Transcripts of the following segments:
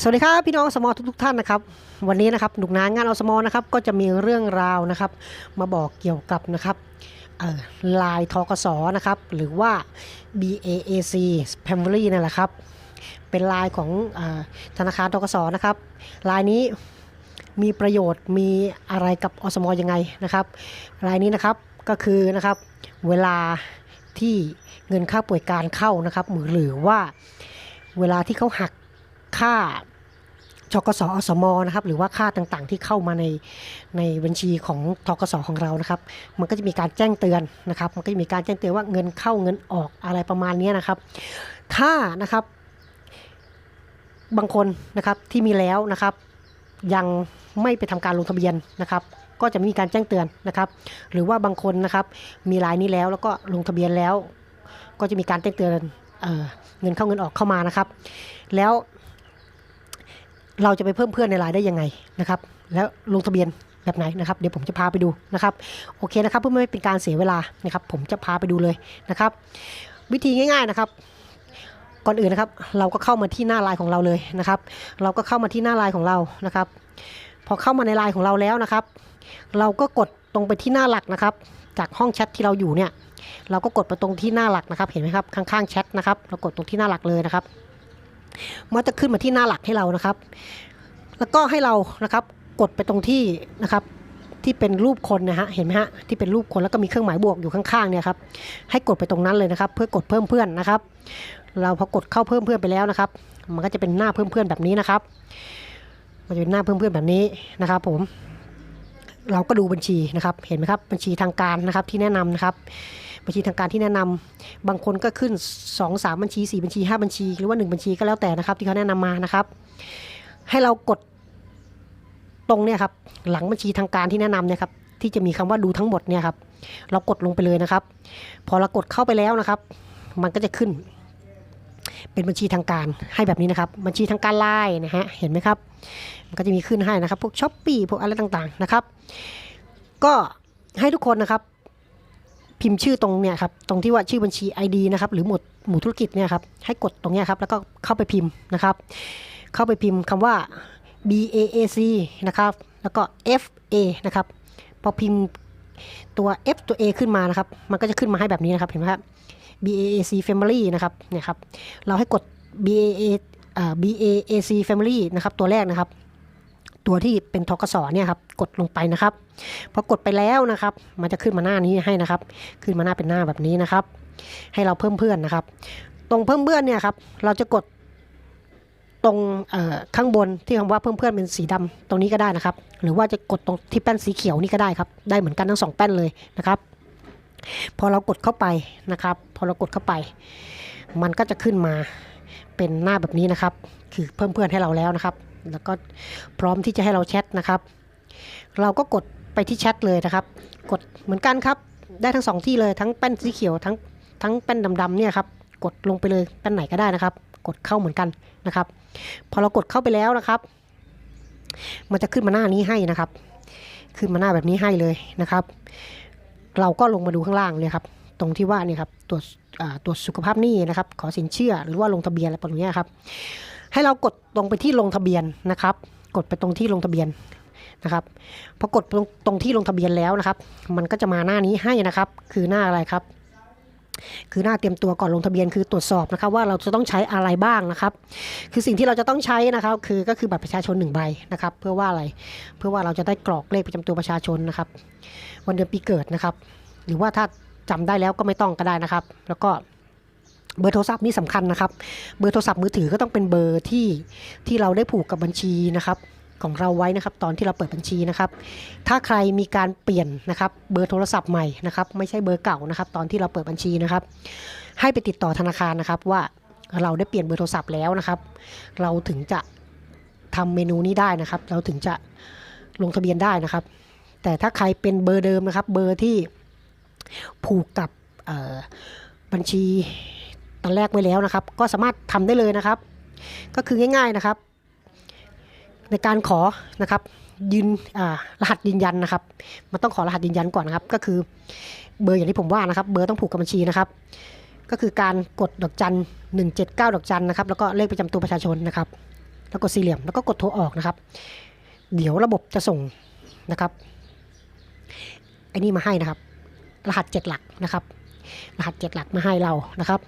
สวัสดีครับพี่น้องอสมอทุกๆท่านนะครับ วันนี้นะครับหนุกนานงานอสมอนะครับก็จะมีเรื่องราวนะครับ มาบอกเกี่ยวกับนะครับลายทกสนะครับหรือว่า BAAC Family นั่นแหละครับ เป็นลายของอธนาคารทกสนะครับลายนี้มีประโยชน์มีอะไรกับอสมอยังไงนะครับลายนี้นะครับก็คือนะครับเวลาที่เงินค่าป่วยการเข้านะครับหรือว่าเวลาที่เขาหัก ค่าชกสอสมนะครับหรือว่าค่าต่างๆ ที่เข้ามาในในบัญชีของทกสของเรานะครับ มันก็จะมีการแจ้งเตือนนะครับ มันก็จะมีการแจ้งเตือนว่าเงินเข้าเงินออกอะไรประมาณนี้นะครับ ถ้านะครับ บางคนนะครับที่มีแล้วนะครับ ยังไม่ไปทำการลงทะเบียนนะครับ ก็จะมีการแจ้งเตือนนะครับ หรือว่าบางคนนะครับมีรายนี้แล้วแล้วก็ลงทะเบียนแล้ว ก็จะมีการแจ้งเตือนเออเงินเข้าเงินออกเข้ามานะครับ แล้ว เราจะไปเพิ่มเพื่อนในไลน์ได้ยังไงนะครับ แล้วลงทะเบียนแบบไหนนะครับเดี๋ยวผมจะพาไปดูนะครับโอเคนะครับเพื่อไม่เป็นการเสียเวลานะครับ ผมจะพาไปดูเลยนะครับ วิธีง่าย ๆนะครับ ก่อนอื่นนะครับ เราก็เข้ามาที่หน้าไลน์ของเราเลยนะครับ เราก็เข้ามาที่หน้าไลน์ของเรานะครับ พอเข้ามาในไลน์ของเราแล้วนะครับ เราก็กดตรงไปที่หน้าหลักนะครับ จากห้องแชทที่เราอยู่เนี่ยเราก็กดไปตรงที่หน้าหลักนะครับ เห็นไหมครับข้างๆแชทนะครับ เรากดตรงที่หน้าหลักเลยนะครับ มันจะขึ้นมาที่หน้าหลักให้เรานะครับ แล้วก็ให้เรานะครับกดไปตรงที่นะครับที่เป็นรูปคนนะฮะเห็นไหมฮะที่เป็นรูปคนแล้วก็มีเครื่องหมายบวกอยู่ข้างๆเนี่ยครับให้กดไปตรงนั้นเลยนะครับ เพื่อกดเพิ่มเพื่อนนะครับ เราพอกดเข้าเพิ่มเพื่อนไปแล้วนะครับ มันก็จะเป็นหน้าเพิ่มเพื่อนแบบนี้นะครับ มันจะเป็นหน้าเพิ่มเพื่อนแบบนี้นะครับ ผม เราก็ดูบัญชีนะครับ เห็นไหมครับบัญชีทางการนะครับที่แนะนำนะครับ บัญชีทางการที่แนะนำบางคนก็ขึ้น 2 3 บัญชี 4 บัญชี 5 บัญชี หรือว่า 1 บัญชีก็แล้วแต่นะครับ ที่เขาแนะนำมานะครับ ให้เรากดตรงเนี่ยครับหลังบัญชีทางการที่แนะนำเนี่ยครับที่จะมีคำว่าดูทั้งหมดเนี่ยครับเรากดลงไปเลยนะครับ พอเรากดเข้าไปแล้วนะครับ มันก็จะขึ้น เป็นบัญชีทางการให้แบบนี้นะครับ บัญชีทางการไลน์นะฮะเห็นไหมครับ มันก็จะมีขึ้นให้นะครับ พวกช้อปปี้พวกอะไรต่างๆนะครับ ก็ให้ทุกคนนะครับ พิมพ์ชื่อตรงเนี่ยครับตรงที่ว่าชื่อบัญชี ID นะครับหรือหมวดหมู่ธุรกิจเนี่ยครับให้กดตรงเนี้ยครับแล้วก็เข้าไปพิมพ์นะครับ เข้าไปพิมพ์คำว่า BAAC นะครับแล้วก็ FA นะครับพอพิมพ์ตัว F ตัว A ขึ้นมานะครับ มันก็จะขึ้นมาให้แบบนี้นะครับเห็นไหมครับ BAAC Family นะครับเนี่ยครับเราให้กด BAA BAAC Family นะครับตัวแรกนะครับ ตัวที่เป็นทกสเนี่ยครับกดลงไปนะครับพอกดไปแล้วนะครับ มันจะขึ้นมาหน้านี้ให้นะครับ ขึ้นมาหน้าเป็นหน้าแบบนี้นะครับ ให้เราเพิ่มเพื่อนนะครับ ตรงเพิ่มเพื่อนเนี่ยครับเราจะกดตรงข้างบนที่คำว่าเพิ่มเพื่อนเป็นสีดำตรงนี้ก็ได้นะครับ หรือว่าจะกดตรงที่แป้นสีเขียวนี่ก็ได้ครับ ได้เหมือนกันทั้งสองแป้นเลยนะครับพอเรากดเข้าไปนะครับ พอเรากดเข้าไป มันก็จะขึ้นมาเป็นหน้าแบบนี้นะครับ คือเพิ่มเพื่อนให้เราแล้วนะครับ แล้วก็พร้อมที่จะให้เราแชทนะครับ เราก็กดไปที่แชทเลยนะครับ กดเหมือนกันครับได้ทั้งสองที่เลยทั้งแป้นสีเขียวทั้งทั้งแป้นดำๆเนี่ยครับกดลงไปเลยแป้นไหนก็ได้นะครับ กดเข้าเหมือนกันนะครับ พอเรากดเข้าไปแล้วนะครับ มันจะขึ้นมาหน้านี้ให้นะครับ ขึ้นมาหน้าแบบนี้ให้เลยนะครับ เราก็ลงมาดูข้างล่างเลยครับ ตรงที่ว่าเนี่ยครับตรวจตรวจสุขภาพนี้นะครับ ขอสินเชื่อหรือว่าลงทะเบียนอะไรประมาณนี้ครับ ให้เรากดตรงไปที่ลงทะเบียนนะครับ กดไปตรงที่ลงทะเบียนนะครับพอกดตรงตรงที่ลงทะเบียนแล้วนะครับ มันก็จะมาหน้านี้ให้นะครับ คือหน้าอะไรครับ คือหน้าเตรียมตัวก่อนลงทะเบียนคือตรวจสอบนะครับ ว่าเราจะต้องใช้อะไรบ้างนะครับ คือสิ่งที่เราจะต้องใช้นะครับ คือก็คือบัตรประชาชนหนึ่งใบนะครับ เพื่อว่าอะไรเพื่อว่าเราจะได้กรอกเลขประจำตัวประชาชนนะครับ วันเดือนปีเกิดนะครับ หรือว่าถ้าจำได้แล้วก็ไม่ต้องก็ได้นะครับ แล้วก็ เบอร์โทรศัพท์นี่สำคัญนะครับ เบอร์โทรศัพท์มือถือก็ต้องเป็นเบอร์ที่ที่เราได้ผูกกับบัญชีนะครับของเราไว้นะครับตอนที่เราเปิดบัญชีนะครับ ถ้าใครมีการเปลี่ยนนะครับเบอร์โทรศัพท์ใหม่นะครับไม่ใช่เบอร์เก่านะครับ ตอนที่เราเปิดบัญชีนะครับ ให้ไปติดต่อธนาคารนะครับ ว่าเราได้เปลี่ยนเบอร์โทรศัพท์แล้วนะครับ เราถึงจะทำเมนูนี้ได้นะครับ เราถึงจะลงทะเบียนได้นะครับ แต่ถ้าใครเป็นเบอร์เดิมนะครับ เบอร์ที่ผูกกับบัญชี อนแรกไว้แล้วนะครับ ก็สามารถทำได้เลยนะครับ ก็คือง่าย ๆนะครับ ในการขอนะครับยืนรหัสยืนยันนะครับ มันต้องขอรหัสยืนยันก่อนนะครับ ก็คือเบอร์อย่างที่ผมว่านะครับ เบอร์ต้องผูกกับบัญชีนะครับ ก็คือการกดดอกจัน179 ดอกจันนะครับ แล้วก็เลขประจำตัวประชาชนนะครับ แล้วกดสี่เหลี่ยม แล้วก็กดโทรออกนะครับ เดี๋ยวระบบจะส่งนะครับไอ้นี่มาให้นะครับ รหัสเจ็ดหลักนะครับ รหัสเจ็ดหลักมาให้เรานะครับ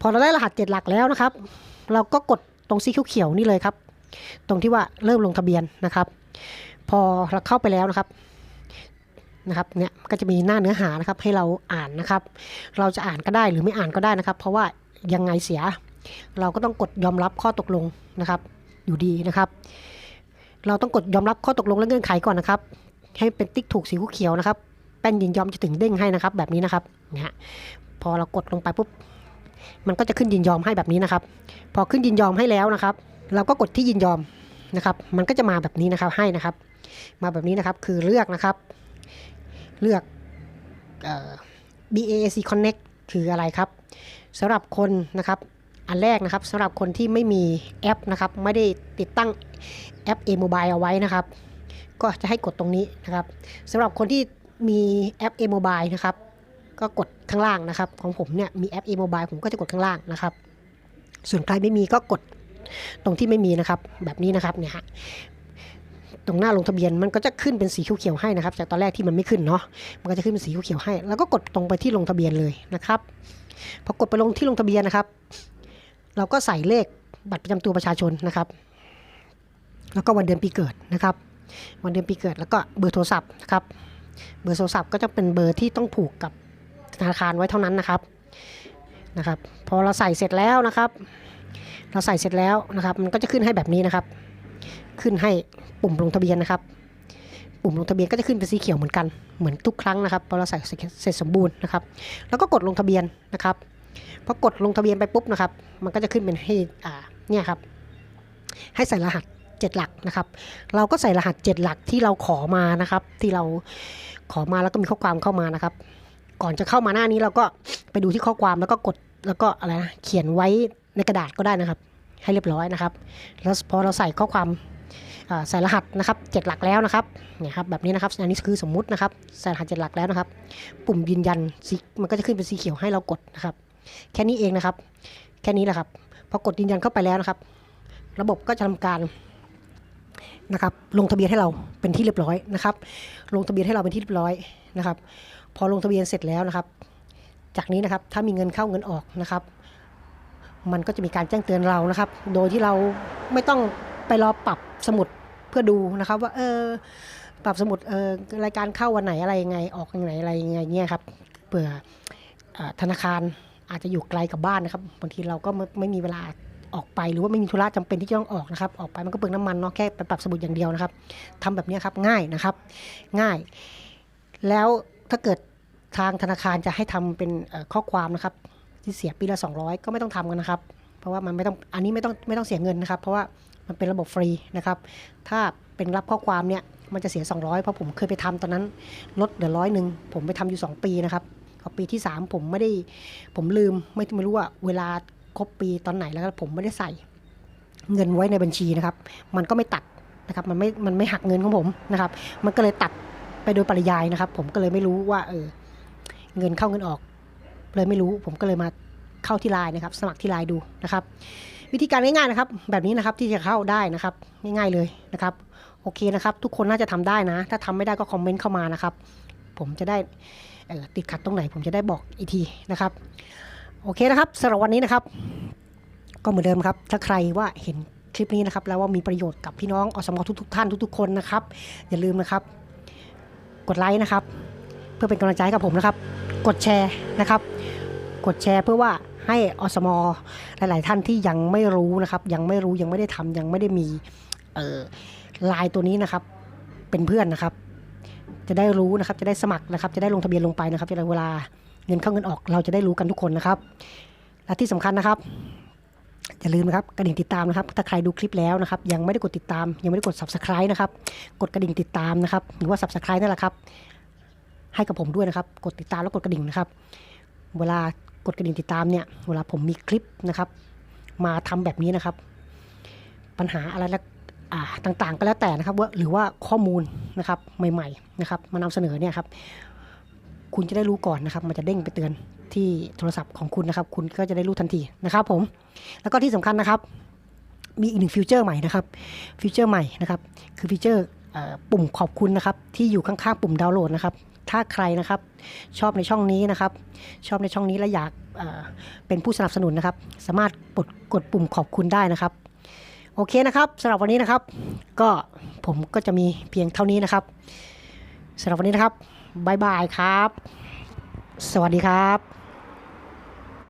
พอเราได้รหัสเจ็ดหลักแล้วนะครับ เราก็กดตรงสีเขียวๆนี่เลยครับ ตรงที่ว่าเริ่มลงทะเบียนนะครับ พอเราเข้าไปแล้วนะครับนะครับเนี่ยก็จะมีหน้าเนื้อหานะครับให้เราอ่านนะครับ เราจะอ่านก็ได้หรือไม่อ่านก็ได้นะครับ เพราะว่ายังไงเสีย เราก็ต้องกดยอมรับข้อตกลงนะครับ อยู่ดีนะครับ เราต้องกดยอมรับข้อตกลงและเงื่อนไขก่อนนะครับ ให้เป็นติ๊กถูกสีเขียวนะครับแป้นยินยอมจะถึงเด้งให้นะครับ แบบนี้นะครับ นะฮะพอเรากดลงไปปุ๊บมันก็จะขึ้นยินยอมให้แบบนี้นะครับ พอขึ้นยินยอมให้แล้วนะครับ เราก็กดที่ยินยอมนะครับ มันก็จะมาแบบนี้นะครับให้นะครับ มาแบบนี้นะครับคือเลือกนะครับ เลือกออ BAC Connect คืออะไรครับสำหรับคนนะครับอันแรกนะครับสำหรับคนที่ไม่มีแอปนะครับ ไม่ได้ติดตั้งแอป A Mobile เอาไว้นะครับ ก็จะให้กดตรงนี้นะครับสำหรับคนที่มีแอป A Mobile นะครับ ก็กดข้างล่างนะครับ ของผมเนี่ยมีแอป A Mobile ผมก็จะกดข้างล่างนะครับ ส่วนใครไม่มีก็กดตรงที่ไม่มีนะครับ แบบนี้นะครับเนี่ยฮะตรงหน้าลงทะเบียนมันก็จะขึ้นเป็นสีเขียวๆให้นะครับ จากตอนแรกที่มันไม่ขึ้นเนาะมันก็จะขึ้นเป็นสีเขียวๆให้ แล้วก็กดตรงไปที่ลงทะเบียนเลยนะครับพอกดไปลงที่ลงทะเบียนนะครับ เราก็ใส่เลขบัตรประจำตัวประชาชนนะครับ แล้วก็วันเดือนปีเกิดนะครับ วันเดือนปีเกิดแล้วก็เบอร์โทรศัพท์นะครับเบอร์โทรศัพท์ก็จะเป็นเบอร์ที่ต้องผูกกับ ธนาคารไว้เท่านั้นนะครับนะครับพอเราใส่เสร็จแล้วนะครับ เราใส่เสร็จแล้วนะครับ มันก็จะขึ้นให้แบบนี้นะครับ ขึ้นให้ปุ่มลงทะเบียนนะครับ ปุ่มลงทะเบียนก็จะขึ้นเป็นสีเขียวเหมือนกันเหมือนทุกครั้งนะครับพอเราใส่เสร็จสมบูรณ์นะครับ แล้วก็กดลงทะเบียนนะครับพอกดลงทะเบียนไปปุ๊บนะครับ มันก็จะขึ้นเป็นให้อ่าเนี่ยครับ ให้ใส่รหัส7หลักนะครับ เราก็ใส่รหัส 7 หลักที่เราขอมานะครับ ที่เราขอมาแล้วก็มีข้อความเข้ามานะครับ ก่อนจะเข้ามาหน้านี้เราก็ไปดูที่ข้อความแล้วก็กดแล้วก็อะไรนะเขียนไว้ในกระดาษก็ได้นะครับ ให้เรียบร้อยนะครับ แล้วพอเราใส่ข้อความใส่รหัสนะครับเจ็ดหลักแล้วนะครับเนี่ยครับแบบนี้นะครับอันนี้คือสมมุตินะครับใส่รหัสเจ็ดหลักแล้วนะครับ ปุ่มยืนยันสีมันก็จะขึ้นเป็นสีเขียวให้เรากดนะครับ แค่นี้เองนะครับ แค่นี้แหละครับพอกดยืนยันเข้าไปแล้วนะครับ ระบบก็จะทำการนะครับลงทะเบียนให้เราเป็นที่เรียบร้อยนะครับ ลงทะเบียนให้เราเป็นที่เรียบร้อยนะครับ พอลงทะเบียนเสร็จแล้วนะครับ จากนี้นะครับถ้ามีเงินเข้าเงินออกนะครับ มันก็จะมีการแจ้งเตือนเรานะครับ โดยที่เราไม่ต้องไปรอปรับสมุดเพื่อดูนะครับ ว่าเออปรับสมุดเออรายการเข้าวันไหนอะไรยังไงออกวันไหนอะไรยังไงเนี่ยครับเผื่ออธนาคารอาจจะอยู่ไกลกับบ้านนะครับบางทีเราก็ไม่ไม,มีเวลาออกไปหรือว่าไม่มีธุระจำเป็นที่จะต้องออกนะครับ ออกไปมันก็เปลืองน้ำมันเนาะแค่ไปปรับสมุดอย่างเดียวนะครับทำแบบนี้ครับง่ายนะครับ ง่าย แล้ว ถ้าเกิดทางธนาคารจะให้ทำเป็นข้อความนะครับ ที่เสียปีละ 200 ก็ไม่ต้องทำกันนะครับ เพราะว่ามันไม่ต้องอันนี้ไม่ต้องไม่ต้องเสียเงินนะครับ เพราะว่ามันเป็นระบบฟรีนะครับ ถ้าเป็นรับข้อความเนี่ยมันจะเสีย 200 เพราะผมเคยไปทำตอนนั้นลดเหลือร้อยหนึ่งผมไปทำอยู่ 2 ปีนะครับพอปีที่ 3 ผมไม่ได้ผมลืมไม่ไม่รู้ว่าเวลาครบปีตอนไหนแล้วผมไม่ได้ใส่เงินไว้ในบัญชีนะครับ มันก็ไม่ตัดนะครับมันไม่มันไม่หักเงินของผมนะครับ มันก็เลยตัด ไปโดยปริยายนะครับ ผมก็เลยไม่รู้ว่าเออเงินเข้าเงินออก เลยไม่รู้ผมก็เลยมาเข้าที่ไลน์นะครับ สมัครที่ไลน์ดูนะครับ วิธีการง่ายๆนะครับ แบบนี้นะครับที่จะเข้าได้นะครับ ง่ายๆเลยนะครับ โอเคนะครับ ทุกคนน่าจะทำได้นะ ถ้าทำไม่ได้ก็คอมเมนต์เข้ามานะครับ ผมจะได้ติดขัดตรงไหน ผมจะได้บอกอีกทีนะครับ โอเคนะครับสำหรับวันนี้นะครับ ก็เหมือนเดิมครับ ถ้าใครว่าเห็นคลิปนี้นะครับแล้วว่ามีประโยชน์กับพี่น้องอสมทุกๆท่านทุก ๆ คนนะครับ อย่าลืมนะครับ กดไลค์นะครับ เพื่อเป็นกำลังใจให้กับผมนะครับ กดแชร์นะครับ กดแชร์เพื่อว่าให้อสมหลาย ๆ ท่านที่ยังไม่รู้นะครับ ยังไม่รู้ยังไม่ได้ทำยังไม่ได้มีเออไลน์ตัวนี้นะครับ เป็นเพื่อนนะครับ จะได้รู้นะครับ จะได้สมัครนะครับ จะได้ลงทะเบียนลงไปนะครับจะได้เวลาเงินเข้าเงินออกเราจะได้รู้กันทุกคนนะครับ และที่สำคัญนะครับ อย่าลืมนะครับกระดิ่งติดตามนะครับ ถ้าใครดูคลิปแล้วนะครับ ยังไม่ได้กดติดตาม ยังไม่ได้กด subscribe นะครับ กดกระดิ่งติดตามนะครับ หรือว่า subscribe นั่นแหละครับ ให้กับผมด้วยนะครับ กดติดตามแล้วกดกระดิ่งนะครับ เวลากดกระดิ่งติดตามเนี่ย เวลาผมมีคลิปนะครับ มาทำแบบนี้นะครับ ปัญหาอะไรแล้วต่างๆ ก็แล้วแต่นะครับว่าหรือว่าข้อมูลนะครับใหม่ ๆ นะครับ มานำเสนอเนี่ยครับ คุณจะได้รู้ก่อนนะครับ มันจะเด้งไปเตือน ที่โทรศัพท์ของคุณนะครับ คุณก็จะได้รู้ทันทีนะครับผม แล้วก็ที่สำคัญนะครับ มีอีกหนึ่งฟิวเจอร์ใหม่นะครับ ฟิวเจอร์ใหม่นะครับ คือฟิวเจอร์ปุ่มขอบคุณนะครับ ที่อยู่ข้างๆปุ่มดาวน์โหลดนะครับ ถ้าใครนะครับชอบในช่องนี้นะครับ ชอบในช่องนี้และอยากเเป็นผู้สนับสนุนนะครับ สามารถกดกดปุ่มขอบคุณได้นะครับ โอเคนะครับสำหรับวันนี้นะครับ ก็ผมก็จะมีเพียงเท่านี้นะครับสำหรับวันนี้นะครับบายบายครับ สวัสดีครับ